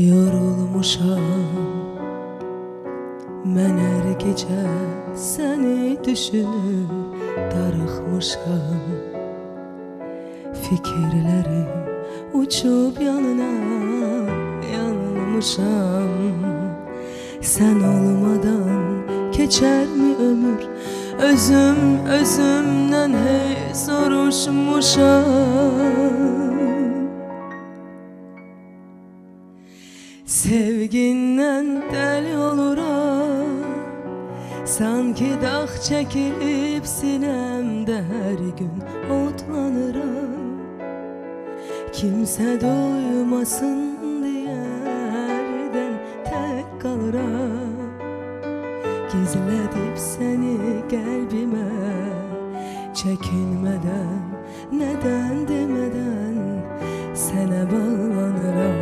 Yorulmuşam Mən hər gecə səni düşünür darıxmışam Fikirlərim uçub yanına yanılmışam Sən olmadan keçərmi ömür? Özüm özümdən hey soruşmuşam Sevgindən dəli oluram Sanki dağ çəkilib sinəmdə hər gün odlanıram Kimsə duymasın deyərdən tək qalıram Gizlədib səni qəlbimə Çəkinmədən, nədən demədən Sənə bağlanıram